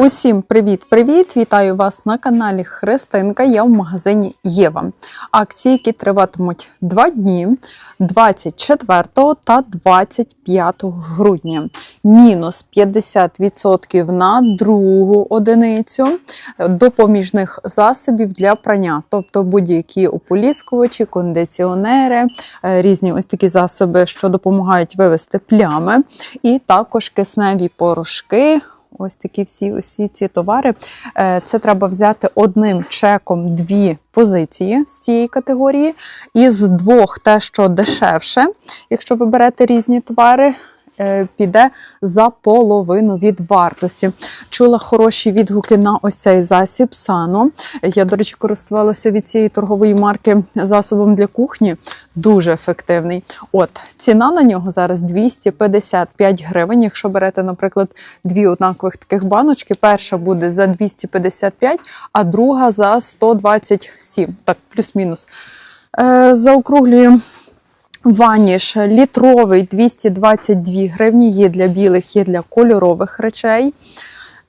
Усім привіт-привіт! Вітаю вас на каналі Христинка. Я в магазині Єва. Акції, які триватимуть 2 дні 24 та 25 грудня. Мінус 50% на другу одиницю допоміжних засобів для прання, тобто будь-які ополіскувачі, кондиціонери, е, різні ось такі засоби, що допомагають вивести плями, і також кисневі порошки. Ось такі всі усі ці товари. Е, Це треба взяти одним чеком дві позиції з цієї категорії. Із двох те, що дешевше, якщо ви берете різні товари. Е, Піде за половину від вартості. Чула хороші відгуки на ось цей засіб Сано. Я, до речі, користувалася від цієї торгової марки засобом для кухні. Дуже ефективний. От ціна на нього зараз 255 гривень. Якщо берете, наприклад, дві однакових таких баночки, перша буде за 255, а друга за 127. Так, плюс-мінус. Е, заокруглюємо. Ваніш літровий 222 гривні. Є для білих, є для кольорових речей.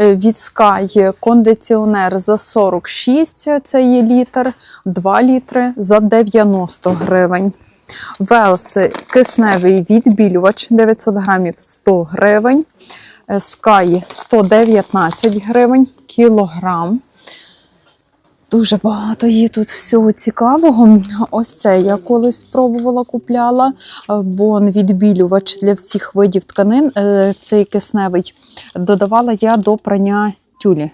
Е, Від Sky кондиціонер за 46, це є літр, 2 літри за 90 гривень. Велс кисневий відбілювач 900 грамів 100 гривень. Е, Sky 119 гривень кілограм. Дуже багато є тут всього цікавого. Ось це я колись пробувала, купляла. Бон відбілювач для всіх видів тканин. Е, Цей кисневий додавала я до прання тюлі.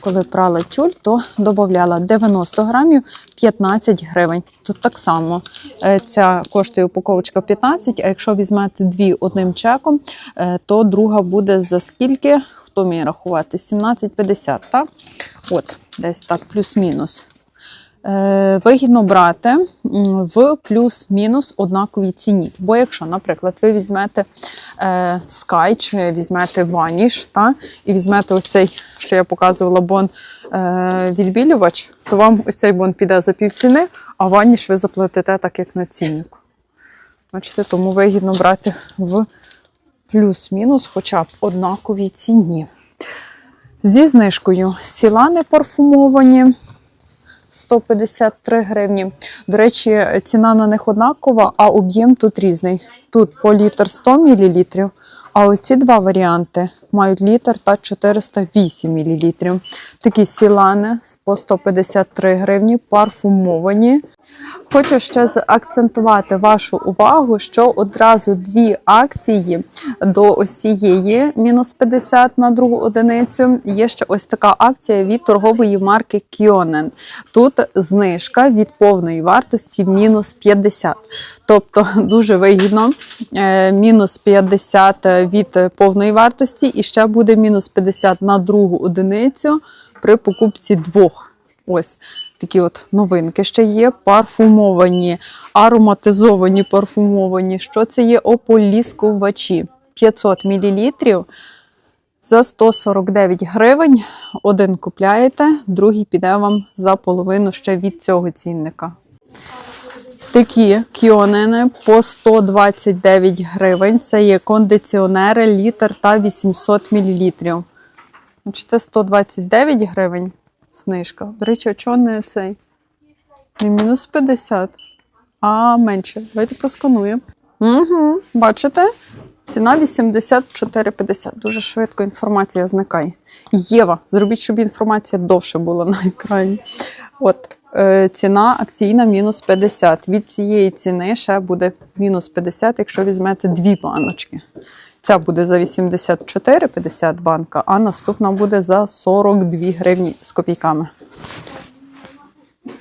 Коли прала тюль, то додавала 90 грамів 15 гривень. Тут так само е, ця коштує упаковочка 15, а якщо візьмете дві одним чеком, е, то друга буде за скільки? Хто вміє рахувати? 17,50, так? От, десь так, плюс-мінус. Е, Вигідно брати в плюс-мінус однаковій ціні. Бо якщо, наприклад, ви візьмете е, Sky чи візьмете Vanish, та, і візьмете ось цей, що я показувала, бон е, відбілювач, то вам ось цей бон піде за півціни, а Vanish ви заплатите так, як на ціннику. Бачите, тому вигідно брати в плюс-мінус хоча б однаковій ціні. Зі знижкою сілани парфумовані 153 гривні. До речі, ціна на них однакова, а об'єм тут різний. Тут по літр 100 мл, а оці два варіанти мають літр та 408 мл. Такі сілани по 153 гривні, парфумовані. Хочу ще заакцентувати вашу увагу, що одразу дві акції до ось цієї мінус 50 на другу одиницю. Є ще ось така акція від торгової марки Kionen. Тут знижка від повної вартості мінус 50. Тобто дуже вигідно. Е, Мінус 50 від повної вартості, і ще буде мінус 50 на другу одиницю при покупці двох. Ось такі от новинки ще є. Парфумовані, ароматизовані парфумовані. Що це є? Ополіскувачі 500 мл за 149 гривень. Один купляєте, другий піде вам за половину ще від цього цінника. Такі кіонини по 129 гривень. Це є кондиціонери, літр та 800 мл. Бачите, 129 гривень знижка. До речі, а чого не цей? Не мінус 50, а менше. Давайте проскануємо. Угу, Бачите? Ціна 84,50. Дуже швидко інформація зникає. Єва, зробіть, щоб інформація довше була на екрані. От, ціна акційна мінус 50. Від цієї ціни ще буде мінус 50, якщо візьмете дві баночки. Ця буде за 84,50 банка, а наступна буде за 42 гривні з копійками.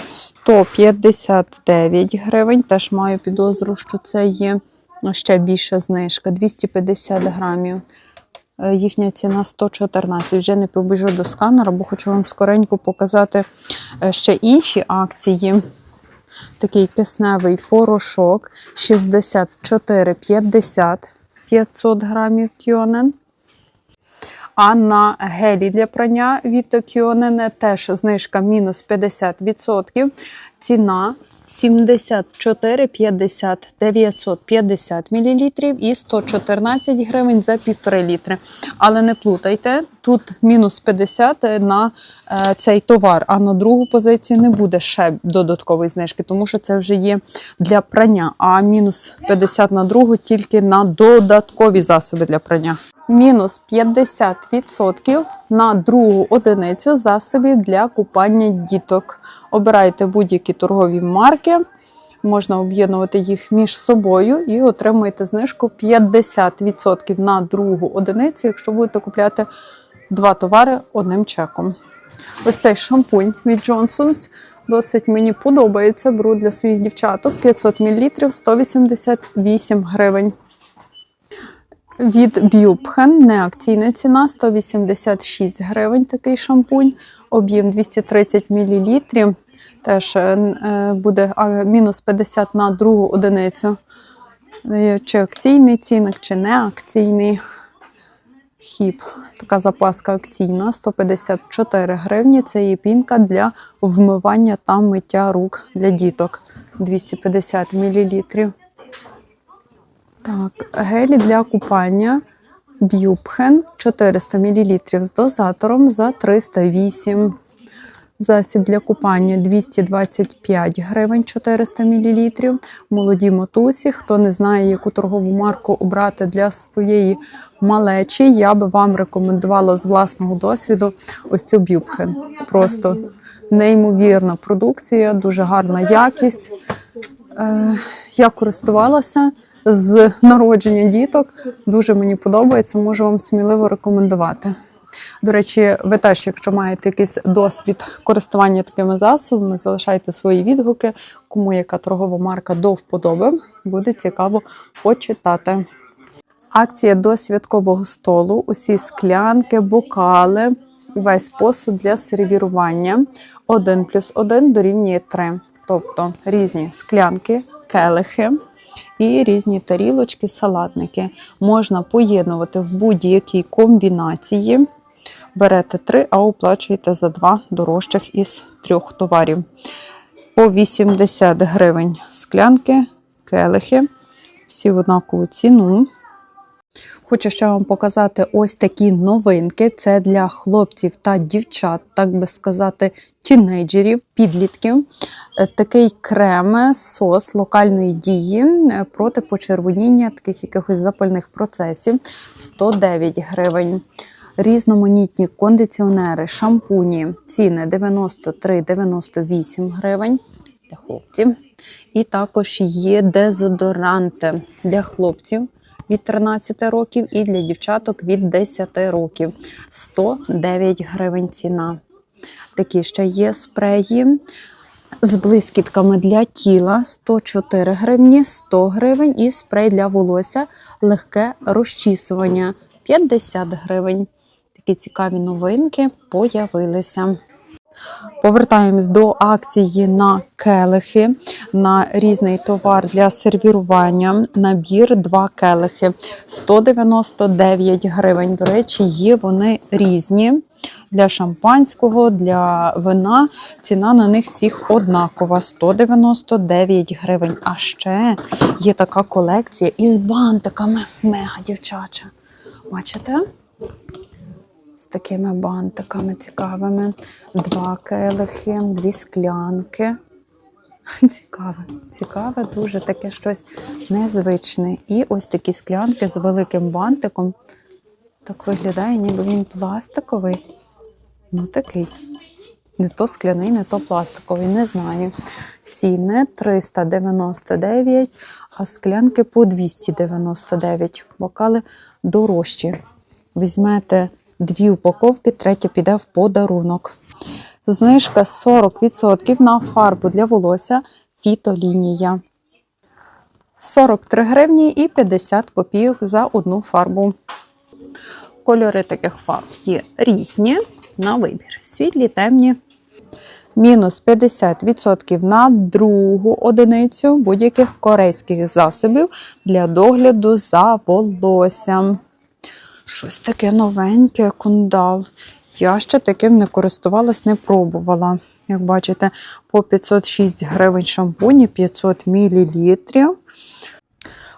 159 гривень. Теж маю підозру, що це є ще більша знижка. 250 грамів. Е, Їхня ціна 114. Вже не побіжу до сканера, бо хочу вам скоренько показати е, ще інші акції. Такий кисневий порошок 64,50 500 грамів кіонен. А на гелі для прання від Кіонене теж знижка мінус 50%. Ціна 74,50 950 мл і 114 гривень за 1,5 літри. Але не плутайте, тут мінус 50 на е, цей товар, а на другу позицію не буде ще додаткової знижки, тому що це вже є для прання. А мінус 50 на другу тільки на додаткові засоби для прання. Мінус 50% на другу одиницю засобів для купання діток. Обирайте будь-які торгові марки. Можна об'єднувати їх між собою і отримуєте знижку 50% на другу одиницю, якщо будете купляти два товари одним чеком. Ось цей шампунь від Johnson's досить мені подобається. Беру для своїх дівчаток 500 мл 188 гривень. Від Бюбхен неакційна ціна 186 гривень такий шампунь, об'єм 230 мл. Теж е, е, буде мінус 50 на другу одиницю. Е, Чи акційний цінник, чи не акційний. Хіп. Така запаска акційна 154 гривні. Це є пінка для вмивання та миття рук для діток 250 мл. Так, гелі для купання Бюбхен 400 мл з дозатором за 308. Засіб для купання 225 гривень 400 мл. Молоді мотусі. Хто не знає, яку торгову марку обрати для своєї малечі, я би вам рекомендувала з власного досвіду ось цю Бюбхен. Просто неймовірна продукція, дуже гарна якість. Е, я користувалася з народження діток. Дуже мені подобається, можу вам сміливо рекомендувати. До речі, ви теж, якщо маєте якийсь досвід користування такими засобами, залишайте свої відгуки, кому яка торгова марка до вподоби, буде цікаво почитати. Акція до святкового столу, усі склянки, бокали, весь посуд для сервірування 1 плюс 1 дорівнює 3. Тобто різні склянки, келихи і різні тарілочки, салатники. Можна поєднувати в будь-якій комбінації. Берете 3, а оплачуєте за 2 дорожчих із трьох товарів. По 80 гривень склянки, келихи, всі в однакову ціну. Хочу ще вам показати ось такі новинки. Це для хлопців та дівчат, так би сказати, тінейджерів, підлітків. Е, Такий крем, сос локальної дії е, проти почервоніння таких якихось запальних процесів 109 гривень. Різноманітні кондиціонери, шампуні, ціни 93-98 гривень для хлопців. І також є дезодоранти для хлопців від 13 років і для дівчаток від 10 років. 109 гривень ціна. Такі ще є спреї з блискітками для тіла 104 гривні, 100 гривень і спрей для волосся легке розчісування 50 гривень. Такі цікаві новинки появилися. Повертаємось до акції на келихи, на різний товар для сервірування. Набір 2 келихи 199 гривень. До речі, є вони різні для шампанського, для вина. Ціна на них всіх однакова 199 гривень. А ще є така колекція із бантиками. Мега дівчача. Бачите? Такими бантиками цікавими. Два келихи, дві склянки. Цікаве, цікаве, дуже таке щось незвичне. І ось такі склянки з великим бантиком. Так виглядає, ніби він пластиковий. Ну, такий. Не то скляний, не то пластиковий, не знаю. Ціни 399, а склянки по 299. Бокали дорожчі. Візьмете дві упаковки, третя піде в подарунок. Знижка 40% на фарбу для волосся фітолінія. 43 гривні і 50 копійок за одну фарбу. Кольори таких фарб є різні на вибір. Світлі, темні. Мінус 50% на другу одиницю будь-яких корейських засобів для догляду за волоссям. Щось таке новеньке, кундал. Я ще таким не користувалась, не пробувала. Як бачите, по 506 гривень шампуні, 500 мл.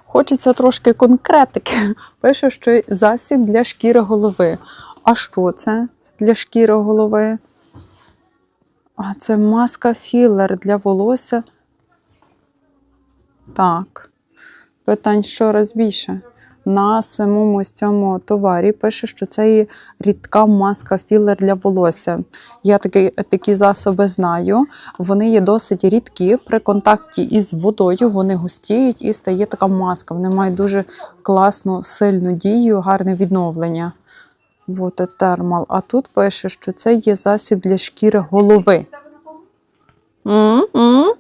Хочеться трошки конкретики. Пише, що засіб для шкіри голови. А що це для шкіри голови? А це маска філер для волосся. Так. Питань щораз більше. На самому цьому товарі пише, що це є рідка маска філер для волосся. Я такі, такі засоби знаю. Вони є досить рідкі. При контакті із водою вони густіють і стає така маска. Вони мають дуже класну, сильну дію, гарне відновлення. Вот термал. А тут пише, що це є засіб для шкіри голови. М-м.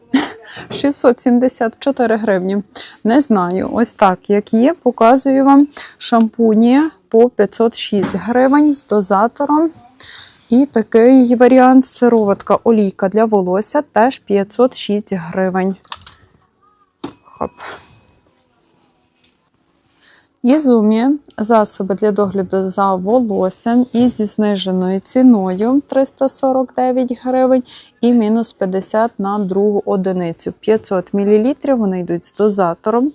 674 гривні. Не знаю. Ось так, як є, показую вам шампуні по 506 гривень з дозатором. І такий варіант сироватка олійка для волосся теж 506 гривень. Хоп. Ізумі засоби для догляду за волоссям і зі зниженою ціною 349 гривень і мінус 50 на другу одиницю. 500 мл вони йдуть з дозатором.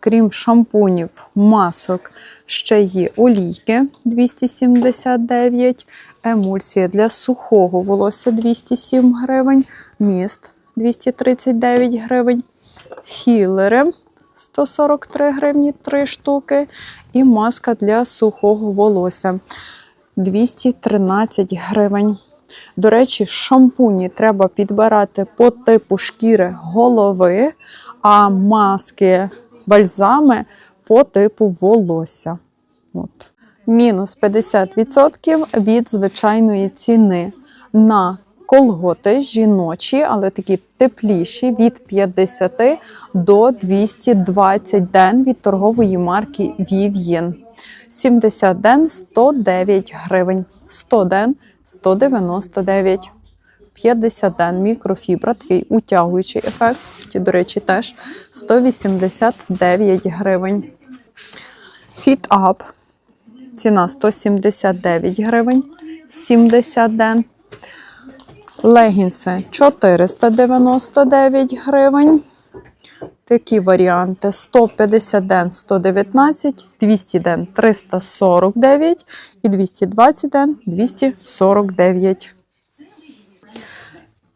Крім шампунів, масок, ще є олійки 279, емульсія для сухого волосся 207 гривень, міст 239 гривень, хілери 143 гривні 3 штуки. І маска для сухого волосся 213 гривень. До речі, шампуні треба підбирати по типу шкіри голови, а маски, бальзами по типу волосся. От. Мінус 50% від звичайної ціни на колготи жіночі, але такі тепліші від 50 до 220 ден від торгової марки Vivien. 70 ден 109 гривень, 100 ден 199. 50 ден мікрофібра, такий утягуючий ефект. Ті, до речі, теж 189 гривень. Fit Up. Ціна 179 гривень, 70 ден. Легінси 499 гривень. Такі варіанти: 150 ден 119, 200 ден 349 і 220 ден 249.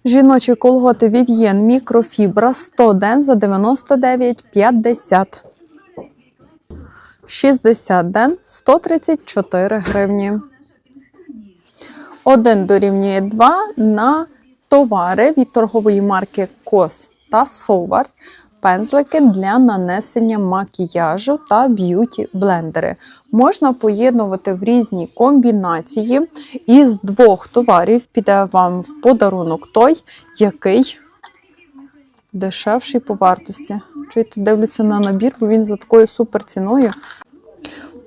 Жіночі колготи Vivien мікрофібра 100 ден за 99,50. 60 ден 134 гривні. 1 дорівнює 2 на товари від торгової марки Кос та Совар. Пензлики для нанесення макіяжу та б'юті блендери. Можна поєднувати в різні комбінації. Із двох товарів піде вам в подарунок той, який дешевший по вартості. Чуєте, дивлюся на набір, бо він за такою суперціною.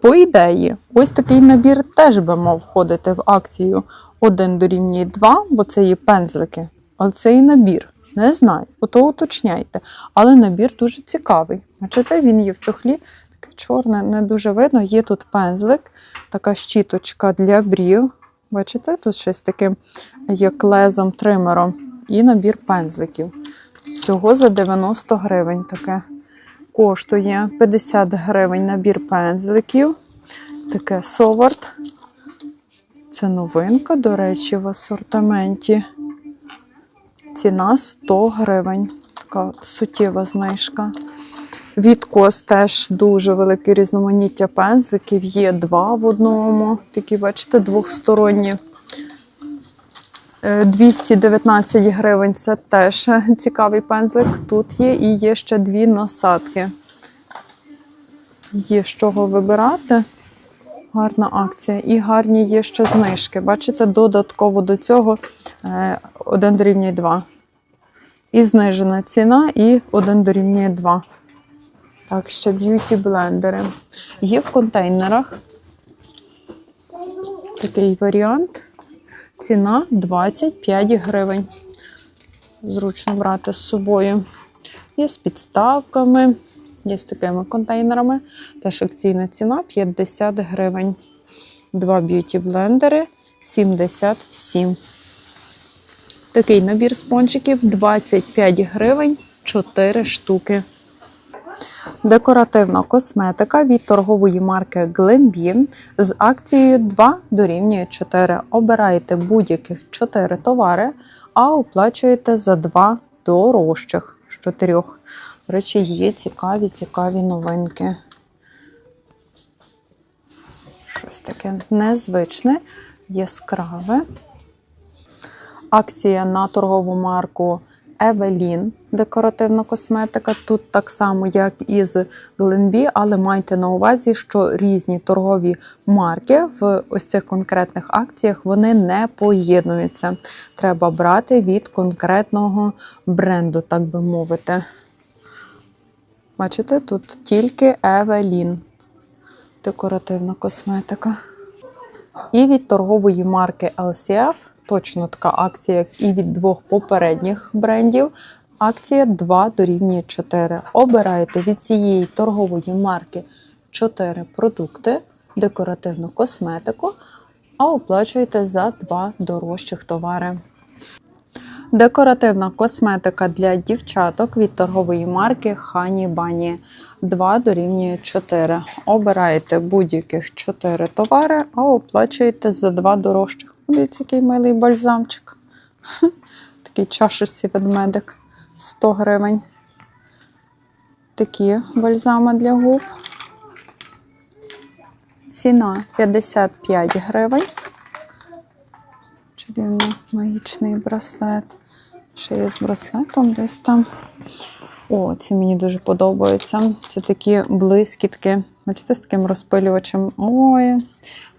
По ідеї, ось такий набір теж би мав входити в акцію 1 дорівнює 2, бо це є пензлики. Але це і набір. Не знаю, ото уточняйте. Але набір дуже цікавий. Бачите, він є в чохлі, таке чорне, не дуже видно. Є тут пензлик, така щіточка для брів. Бачите, тут щось таке, як лезом, тримером. І набір пензликів. Всього за 90 гривень таке. Коштує 50 гривень набір пензликів. Таке соварт. Це новинка, до речі, в асортименті. Ціна 100 гривень. Така суттєва знижка. Відкос теж дуже велике різноманіття пензликів. Є два в одному. Такі, бачите, двохсторонні. Е, 219 гривень це теж цікавий пензлик. Тут є і є ще дві насадки. Є з чого вибирати. Гарна акція. І гарні є ще знижки. Бачите, додатково до цього 1 дорівнює 2. І знижена ціна, і 1 дорівнює 2. Так, ще б'юті блендери. Є в контейнерах такий варіант. Ціна 25 гривень. Зручно брати з собою. Є з підставками, є з такими контейнерами. Теж акційна ціна 50 гривень. Два б'юті блендери 77. Такий набір спончиків 25 гривень 4 штуки. Декоративна косметика від торгової марки Glenbee з акцією 2 дорівнює 4. Обираєте будь-яких 4 товари, а оплачуєте за 2 дорожчих з 4. До речі, є цікаві, цікаві новинки. Щось таке незвичне, яскраве. Акція на торгову марку Evelyn декоративна косметика. Тут так само, як і з Glenbee, але майте на увазі, що різні торгові марки в ось цих конкретних акціях вони не поєднуються. Треба брати від конкретного бренду, так би мовити. Бачите, тут тільки Evelyn декоративна косметика. І від торгової марки LCF, точно така акція, як і від двох попередніх брендів. Акція 2 дорівнює 4. Обираєте від цієї торгової марки 4 продукти, декоративну косметику, а оплачуєте за 2 дорожчих товари. Декоративна косметика для дівчаток від торгової марки Honey Bunny 2 дорівнює 4. Обираєте будь-яких 4 товари, а оплачуєте за 2 дорожчих. Дивіться, який милий бальзамчик. Такий чашечці ведмедик 100 гривень. Такі бальзами для губ. Ціна 55 гривень. Чарівно магічний браслет. Ще є з браслетом десь там. О, ці мені дуже подобаються. Це такі блискітки. Бачите, з таким розпилювачем. Ой,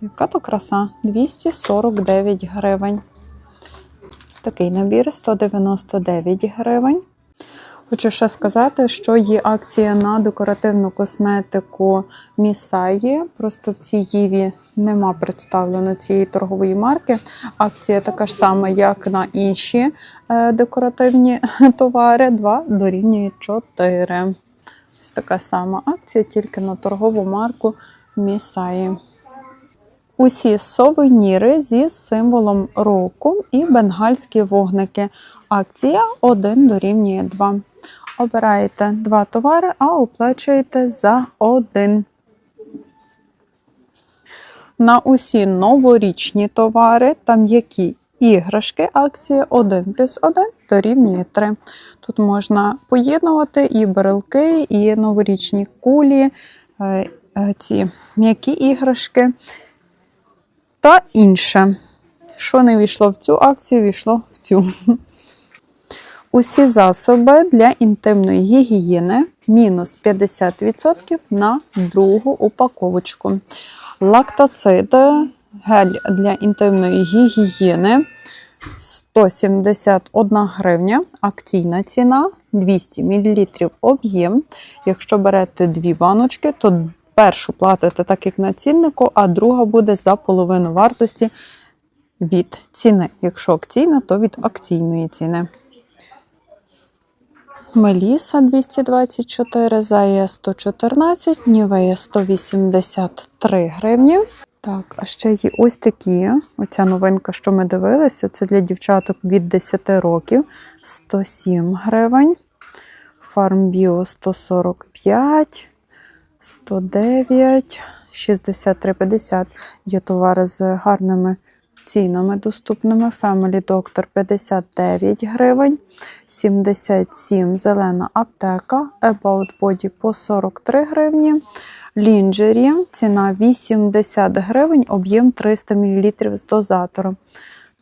яка то краса! 249 гривень. Такий набір 199 гривень. Хочу ще сказати, що є акція на декоративну косметику Місаї. Просто в цій Єві нема представлено цієї торгової марки. Акція така ж сама, як на інші е, декоративні товари. 2 дорівнює 4. Ось така сама акція, тільки на торгову марку Місаї. Усі сувеніри зі символом року і бенгальські вогники. Акція 1 дорівнює 2. Обираєте два товари, а оплачуєте за один. На усі новорічні товари та м'які іграшки акція 1 плюс 1 дорівнює 3. Тут можна поєднувати і барилки, і новорічні кулі, е, е, ці м'які іграшки та інше. Що не війшло в цю акцію, війшло в цю. Усі засоби для інтимної гігієни мінус 50% на другу упаковочку. Лактоцид, гель для інтимної гігієни 171 гривня, акційна ціна 200 мл об'єм. Якщо берете дві баночки, то першу платите так, як на ціннику, а друга буде за половину вартості від ціни. Якщо акційна, то від акційної ціни. Меліса 224, Зая 114, Нівея 183 гривні. Так, а ще є ось такі. Оця новинка, що ми дивилися, це для дівчаток від 10 років 107 гривень. Фармбіо 145, 109, 63,50. Є товари з гарними цінами доступними. Family Doctor 59 гривень, 77 зелена аптека, About Body по 43 гривні. Лінджері ціна 80 гривень, об'єм 300 мл з дозатором.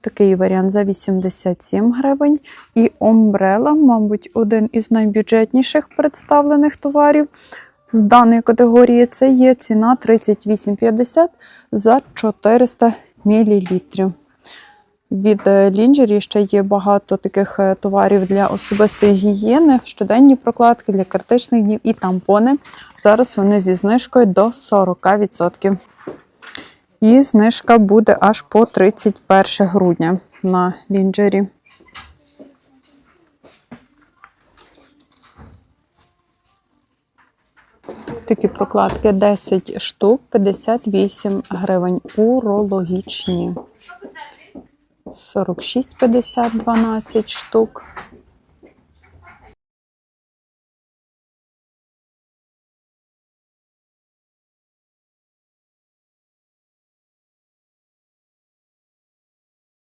Такий варіант за 87 гривень. І Омбрела, мабуть, один із найбюджетніших представлених товарів з даної категорії. Це є ціна 38,50 за 400 мл. Від лінджері ще є багато таких е, товарів для особистої гігієни, щоденні прокладки для критичних днів і тампони. Зараз вони зі знижкою до 40%. І знижка буде аж по 31 грудня на лінджері. Такі прокладки 10 штук, 58 гривень. Урологічні. 46,50 12 штук.